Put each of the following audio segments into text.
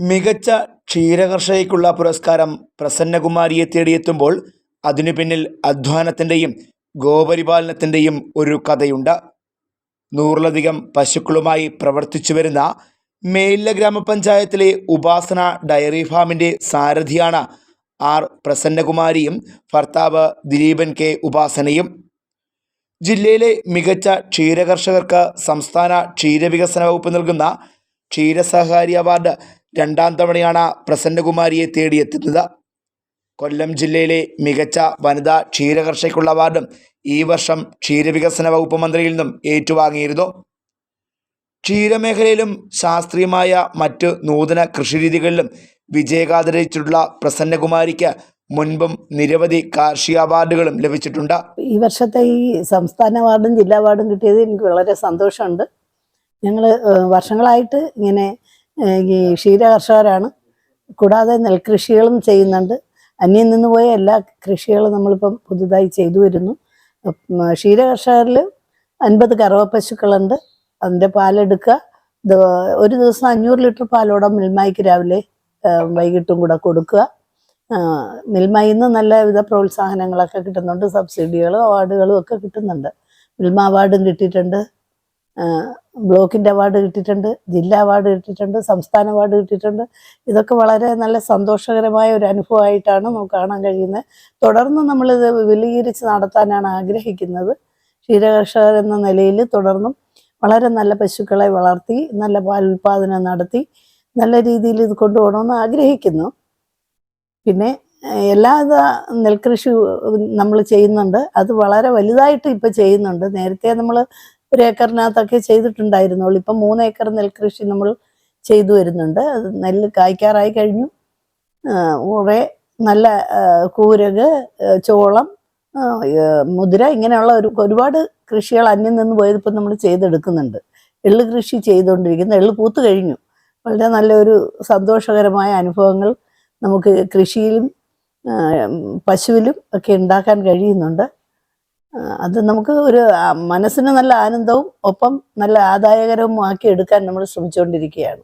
മികച്ച ക്ഷീരകർഷകയ്ക്കുള്ള പുരസ്കാരം പ്രസന്നകുമാരിയെ തേടിയെത്തുമ്പോൾ അതിനു പിന്നിൽ അധ്വാനത്തിന്റെയും ഗോപരിപാലനത്തിന്റെയും ഒരു കഥയുണ്ട്. നൂറിലധികം പശുക്കളുമായി പ്രവർത്തിച്ചു വരുന്ന മേലില ഗ്രാമപഞ്ചായത്തിലെ ഉപാസന ഡയറി ഫാമിന്റെ സാരഥിയാണ് ആർ പ്രസന്നകുമാരിയും ഭർത്താവ് ദിലീപൻ കെ ഉപാസനയും. ജില്ലയിലെ മികച്ച ക്ഷീരകർഷകർക്ക് സംസ്ഥാന ക്ഷീരവികസന വകുപ്പ് നൽകുന്ന ക്ഷീരസഹകാരി അവാർഡ് രണ്ടാം തവണയാണ് പ്രസന്നകുമാരിയെ തേടിയെത്തുന്നത്. കൊല്ലം ജില്ലയിലെ മികച്ച വനിതാ ക്ഷീരകർഷയ്ക്കുള്ള അവാർഡും ഈ വർഷം ക്ഷീരവികസന വകുപ്പ് മന്ത്രിയിൽ നിന്നും ഏറ്റുവാങ്ങിയിരുന്നു. ക്ഷീരമേഖലയിലും ശാസ്ത്രീയമായ മറ്റ് നൂതന കൃഷിരീതികളിലും വിജയകാതരിച്ചിട്ടുള്ള പ്രസന്നകുമാരിക്ക് മുൻപും നിരവധി കാർഷിക അവാർഡുകളും ലഭിച്ചിട്ടുണ്ട്. ഈ വർഷത്തെ ഈ സംസ്ഥാന അവാർഡും ജില്ലാ അവാർഡും കിട്ടിയത് എനിക്ക് വളരെ സന്തോഷമുണ്ട്. ഞങ്ങൾ വർഷങ്ങളായിട്ട് ഇങ്ങനെ ഈ ക്ഷീരകർഷകരാണ്. കൂടാതെ നെൽകൃഷികളും ചെയ്യുന്നുണ്ട്. അന്യം നിന്ന് പോയ എല്ലാ കൃഷികളും നമ്മളിപ്പം പുതുതായി ചെയ്തു വരുന്നു. ക്ഷീരകർഷകരിൽ ക്ഷീര കർഷകരിൽ അൻപത് കറവ പശുക്കളുണ്ട് അതിന്റെ പാലെടുക്കുക. ഒരു ദിവസം അഞ്ഞൂറ് ലിറ്റർ പാലോടെ മിൽമായിക്ക് രാവിലെ വൈകിട്ടും കൂടെ കൊടുക്കുക. മിൽമയിൽ നിന്ന് നല്ല വിധ പ്രോത്സാഹനങ്ങളൊക്കെ കിട്ടുന്നുണ്ട്. സബ്സിഡികളും അവാർഡുകളും ഒക്കെ കിട്ടുന്നുണ്ട്. മിൽമ അവാർഡും കിട്ടിയിട്ടുണ്ട്. ബ്ലോക്കിന്റെ അവാർഡ് കിട്ടിയിട്ടുണ്ട് ജില്ലാ അവാർഡ് കിട്ടിയിട്ടുണ്ട് സംസ്ഥാന അവാർഡ് കിട്ടിയിട്ടുണ്ട്. ഇതൊക്കെ വളരെ നല്ല സന്തോഷകരമായ ഒരു അനുഭവമായിട്ടാണ് നമുക്ക് കാണാൻ കഴിയുന്നത്. തുടർന്ന് നമ്മളിത് വിപുലീകരിച്ച് നടത്താനാണ് ആഗ്രഹിക്കുന്നത്. ക്ഷീരകർഷകർ എന്ന നിലയിൽ തുടർന്നും വളരെ നല്ല പശുക്കളെ വളർത്തി നല്ല പാൽ ഉൽപ്പാദനം നടത്തി നല്ല രീതിയിൽ ഇത് കൊണ്ടുപോകണമെന്ന് ആഗ്രഹിക്കുന്നു. പിന്നെ എല്ലാവിധ നെൽകൃഷി നമ്മൾ ചെയ്യുന്നുണ്ട്. അത് വളരെ വലുതായിട്ട് ഇപ്പം ചെയ്യുന്നുണ്ട്. നേരത്തെ നമ്മൾ ഒരു ഏക്കറിനകത്തൊക്കെ ചെയ്തിട്ടുണ്ടായിരുന്നുള്ളൂ ഇപ്പം മൂന്ന് ഏക്കർ നെൽകൃഷി നമ്മൾ ചെയ്തു വരുന്നുണ്ട്. അത് നെല്ല് കായ്ക്കാറായി കഴിഞ്ഞു. കുറേ നല്ല കൂരക് ചോളം മുതിര ഇങ്ങനെയുള്ള ഒരു ഒരുപാട് കൃഷികൾ അന്യം നിന്ന് പോയത് ഇപ്പം നമ്മൾ ചെയ്തെടുക്കുന്നുണ്ട്. എള്ള് കൃഷി ചെയ്തുകൊണ്ടിരിക്കുന്നു. എള്ള് പൂത്ത് കഴിഞ്ഞു. വളരെ നല്ലൊരു സന്തോഷകരമായ അനുഭവങ്ങൾ നമുക്ക് കൃഷിയിലും പശുവിലും ഒക്കെ ഉണ്ടാക്കാൻ കഴിയുന്നുണ്ട്. അത് നമുക്ക് ഒരു മനസ്സിന് നല്ല ആനന്ദവും ഒപ്പം നല്ല ആദായകരവും ആക്കി എടുക്കാൻ നമ്മൾ ശ്രമിച്ചുകൊണ്ടിരിക്കുകയാണ്.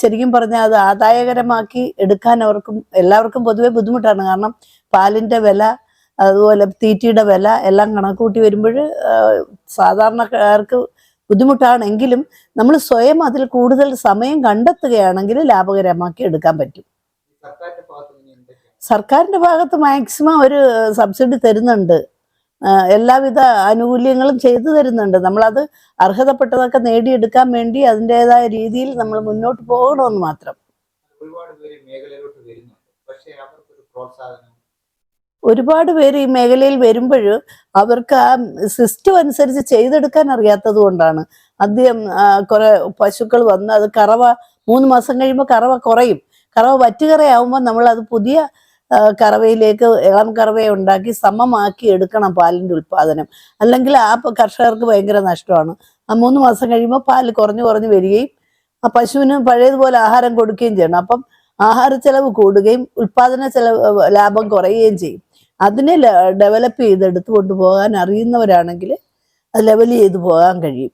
ശരിക്കും പറഞ്ഞാൽ അത് ആദായകരമാക്കി എടുക്കാൻ അവർക്കും എല്ലാവർക്കും പൊതുവെ ബുദ്ധിമുട്ടാണ്. കാരണം പാലിന്റെ വില അതുപോലെ തീറ്റയുടെ വില എല്ലാം കണക്കൂട്ടി വരുമ്പോൾ സാധാരണക്കാർക്ക് ബുദ്ധിമുട്ടാണെങ്കിലും നമ്മൾ സ്വയം അതിൽ കൂടുതൽ സമയം കണ്ടെത്തുകയാണെങ്കിൽ ലാഭകരമാക്കി എടുക്കാൻ പറ്റും. സർക്കാരിന്റെ ഭാഗത്ത് മാക്സിമം ഒരു സബ്സിഡി തരുന്നുണ്ട്. എല്ലാവിധ ആനുകൂല്യങ്ങളും ചെയ്തു തരുന്നുണ്ട്. നമ്മളത് അർഹതപ്പെട്ടതൊക്കെ നേടിയെടുക്കാൻ വേണ്ടി അതിന്റെതായ രീതിയിൽ നമ്മൾ മുന്നോട്ട് പോകണമെന്ന് മാത്രം. ഒരുപാട് പേര് ഈ മേഖലയിൽ വരുമ്പോൾ അവർക്ക് ആ സിസ്റ്റം അനുസരിച്ച് ചെയ്തെടുക്കാൻ അറിയാത്തത് കൊണ്ടാണ്. ആദ്യം കുറെ പശുക്കൾ വന്ന് അത് കറവ മൂന്ന് മാസം കഴിയുമ്പോൾ കറവ കുറയും. കറവ വറ്റുകറയാവുമ്പോൾ നമ്മൾ അത് പുതിയ കറവയിലേക്ക് ഇളം കറവയെ ഉണ്ടാക്കി സമമാക്കി എടുക്കണം പാലിന്റെ ഉൽപ്പാദനം. അല്ലെങ്കിൽ ആ കർഷകർക്ക് ഭയങ്കര നഷ്ടമാണ്. ആ മൂന്ന് മാസം കഴിയുമ്പോൾ പാൽ കുറഞ്ഞു കുറഞ്ഞു വരികയും ആ പശുവിന് പഴയതുപോലെ ആഹാരം കൊടുക്കുകയും ചെയ്യണം. അപ്പം ആഹാര ചെലവ് കൂടുകയും ഉൽപാദന ചെലവ് ലാഭം കുറയുകയും ചെയ്യും. അതിനെ ഡെവലപ്പ് ചെയ്ത് ചെയ്തെടുത്ത് കൊണ്ടുപോകാൻ അറിയുന്നവരാണെങ്കിൽ അത് ലെവൽ ചെയ്ത് പോകാൻ കഴിയും.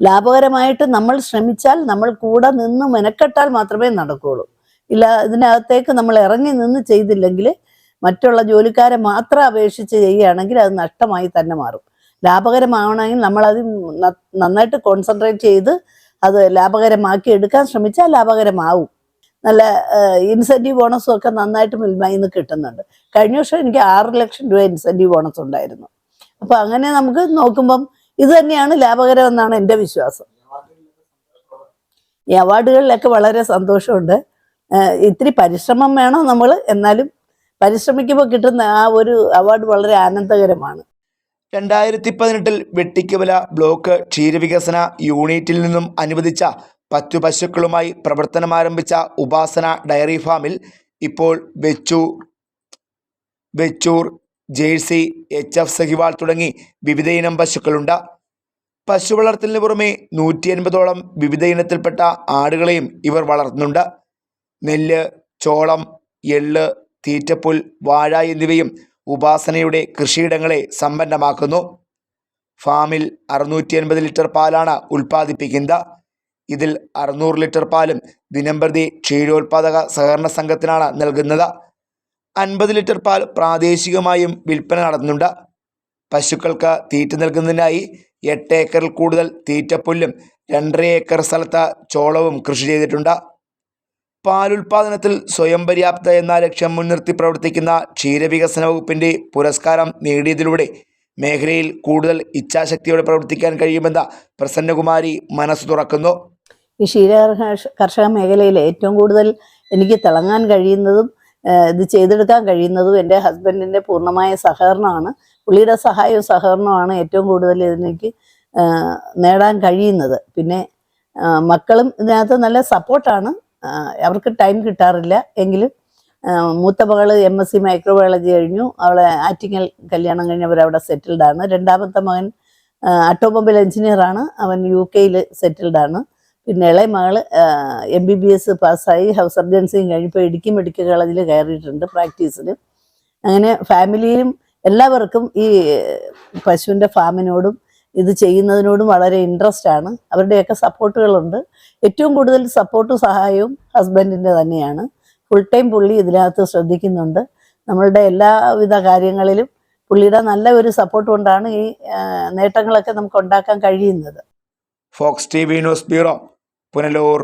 ലാഭകരമായിട്ട് നമ്മൾ ശ്രമിച്ചാൽ നമ്മൾ കൂടെ നിന്ന് മെനക്കെട്ടാൽ മാത്രമേ നടക്കുകയുള്ളൂ. ഇല്ല ഇതിനകത്തേക്ക് നമ്മൾ ഇറങ്ങി നിന്ന് ചെയ്തില്ലെങ്കിൽ മറ്റുള്ള ജോലിക്കാരെ മാത്രം അപേക്ഷിച്ച് ചെയ്യുകയാണെങ്കിൽ അത് നഷ്ടമായി തന്നെ മാറും. ലാഭകരമാവണമെങ്കിൽ നമ്മളത് നന്നായിട്ട് കോൺസെൻട്രേറ്റ് ചെയ്ത് അത് ലാഭകരമാക്കി എടുക്കാൻ ശ്രമിച്ചാൽ ലാഭകരമാവും. നല്ല ഇൻസെന്റീവ് ബോണസും ഒക്കെ നന്നായിട്ട് മിൽമയിൽ നിന്ന് കിട്ടുന്നുണ്ട്. കഴിഞ്ഞ വർഷം എനിക്ക് ആറ് ലക്ഷം രൂപ ഇൻസെന്റീവ് ബോണസ് ഉണ്ടായിരുന്നു. അപ്പോൾ അങ്ങനെ നമുക്ക് നോക്കുമ്പം ഇത് തന്നെയാണ് ലാഭകരമെന്നാണ് എന്റെ വിശ്വാസം. ഈ അവാർഡുകളിലൊക്കെ വളരെ സന്തോഷമുണ്ട്. ഇത്തിരി പരിശ്രമം വേണം നമ്മൾ എന്നാലും പരിശ്രമിക്കുമ്പോൾ കിട്ടുന്ന ആ ഒരു അവാർഡ് വളരെ ആനന്ദകരമാണ്. രണ്ടായിരത്തി പതിനെട്ടിൽ വെട്ടിക്കവല ബ്ലോക്ക് ക്ഷീരവികസന യൂണിറ്റിൽ നിന്നും അനുവദിച്ച പത്തു പശുക്കളുമായി പ്രവർത്തനം ആരംഭിച്ച ഉപാസന ഡയറി ഫാമിൽ ഇപ്പോൾ വെച്ചു Vechur jersey H F Sahiwal തുടങ്ങി വിവിധ ഇനം പശുക്കളുണ്ട്. പശു വളർത്തലിന് പുറമെ നൂറ്റി അൻപതോളം വിവിധ ഇനത്തിൽപ്പെട്ട ആടുകളെയും ഇവർ വളർത്തുന്നുണ്ട്. നെല്ല് ചോളം എള്ള് തീറ്റപ്പുൽ വാഴ എന്നിവയും ഉപാസനയുടെ കൃഷിയിടങ്ങളെ സമ്പന്നമാക്കുന്നു. ഫാമിൽ അറുന്നൂറ്റി അൻപത് ലിറ്റർ പാലാണ് ഉൽപ്പാദിപ്പിക്കുന്നത്. ഇതിൽ അറുന്നൂറ് ലിറ്റർ പാലും ദിനംപ്രതി ക്ഷീരോത്പാദക സഹകരണ സംഘത്തിനാണ് നൽകുന്നത്. അൻപത് ലിറ്റർ പാൽ പ്രാദേശികമായും വിൽപ്പന നടത്തുന്നുണ്ട്. പശുക്കൾക്ക് തീറ്റ നൽകുന്നതിനായി എട്ട് ഏക്കറിൽ കൂടുതൽ തീറ്റപ്പുല്ലും രണ്ടര ഏക്കർ സ്ഥലത്ത് ചോളവും കൃഷി ചെയ്തിട്ടുണ്ട്. പാലുൽപാദനത്തിൽ സ്വയം പര്യാപ്ത എന്ന ലക്ഷ്യം മുൻനിർത്തി പ്രവർത്തിക്കുന്ന ക്ഷീരവികസന വകുപ്പിന്റെ പുരസ്കാരം നേടിയതിലൂടെ മേഖലയിൽ കൂടുതൽ ഇച്ഛാശക്തിയോടെ പ്രവർത്തിക്കാൻ കഴിയുമെന്ന പ്രസന്നകുമാരി മനസ്സ് തുറക്കുന്നു. ഈ ക്ഷീര കർഷ- കർഷക മേഖലയിൽ ഏറ്റവും കൂടുതൽ എനിക്ക് തിളങ്ങാൻ കഴിയുന്നതും ഇത് ചെയ്തെടുക്കാൻ കഴിയുന്നതും എന്റെ ഹസ്ബൻഡിന്റെ പൂർണമായ സഹകരണമാണ്. പുള്ളിയുടെ സഹായവും സഹകരണമാണ് ഏറ്റവും കൂടുതൽ ഇതിനെനിക്ക് നേടാൻ കഴിയുന്നത്. പിന്നെ മക്കളും ഇതിനകത്ത് നല്ല സപ്പോർട്ടാണ്. അവർക്ക് ടൈം കിട്ടാറില്ല. എങ്കിലും മൂത്ത മകൾ എം എസ് സി മൈക്രോബയോളജി കഴിഞ്ഞു. അവളെ ആറ്റിങ്ങൽ കല്യാണം കഴിഞ്ഞവർ അവിടെ സെറ്റിൽഡ് ആണ്. രണ്ടാമത്തെ മകൻ ഓട്ടോമൊബൈൽ എഞ്ചിനീയർ ആണ്. അവൻ യു കെയിൽ സെറ്റിൽഡ് ആണ്. പിന്നെ ഇളയ മകൾ എം ബി ബി എസ് പാസ്സായി ഹൗസ് സർജൻസിയും കഴിഞ്ഞപ്പോൾ ഇടുക്കി മെഡിക്കൽ കോളേജിൽ കയറിയിട്ടുണ്ട് പ്രാക്ടീസിന് അങ്ങനെ ഫാമിലിയിലും എല്ലാവർക്കും ഈ പശുവിന്റെ ഫാമിനോടും ഇത് ചെയ്യുന്നതിനോടും വളരെ ഇൻട്രസ്റ്റ് ആണ്. അവരുടെയൊക്കെ സപ്പോർട്ടുകളുണ്ട് ഏറ്റവും കൂടുതൽ സപ്പോർട്ടും സഹായവും ഹസ്ബൻഡിന്റെ തന്നെയാണ്. ഫുൾ ടൈം പുള്ളി ഇതിനകത്ത് ശ്രദ്ധിക്കുന്നുണ്ട്. നമ്മളുടെ എല്ലാവിധ കാര്യങ്ങളിലും പുള്ളിയുടെ നല്ല ഒരു സപ്പോർട്ട് കൊണ്ടാണ് ഈ നേട്ടങ്ങളൊക്കെ നമുക്ക് ഉണ്ടാക്കാൻ കഴിയുന്നത്. Fox T V news bureau Punalur